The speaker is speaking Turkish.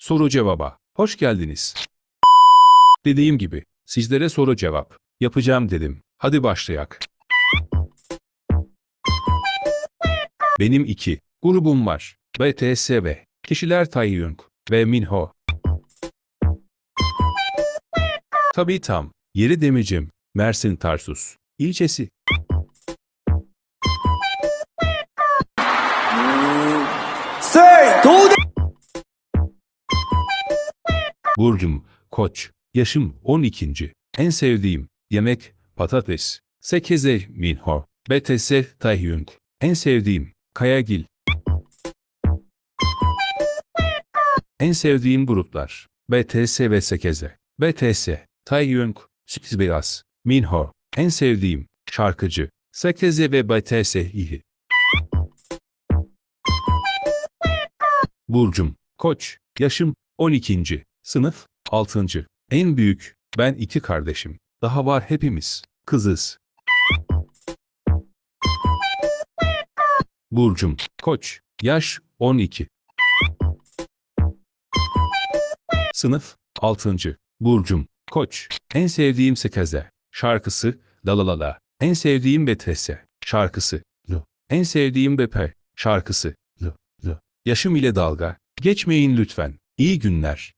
Soru cevaba. Hoş geldiniz. Dediğim gibi, sizlere soru cevap yapacağım dedim. Hadi başlayak. Benim iki grubum var. BTSV, kişiler Taehyung ve Minho. Tabii tam, yeri demeyeceğim. Mersin Tarsus, ilçesi. Say, Burcum, Koç, yaşım 12. En sevdiğim yemek patates. Sekeze Minho, BTS Taehyung. En sevdiğim Kayagil. En sevdiğim gruplar BTS ve Sekeze. BTS, Taehyung, Six Beyaz, Minho. En sevdiğim şarkıcı Sekeze ve BTS iyi. Burcum, Koç, yaşım 12. Sınıf 6. En büyük, ben iki kardeşim. Daha var hepimiz, kızız. Burcum, Koç, yaş 12. Sınıf 6. Burcum, Koç, en sevdiğim sekeze. Şarkısı, La La La La. En sevdiğim BTS. Şarkısı, Lu. En sevdiğim BP. Şarkısı, Lu. Lu. Yaşım ile dalga. Geçmeyin lütfen. İyi günler.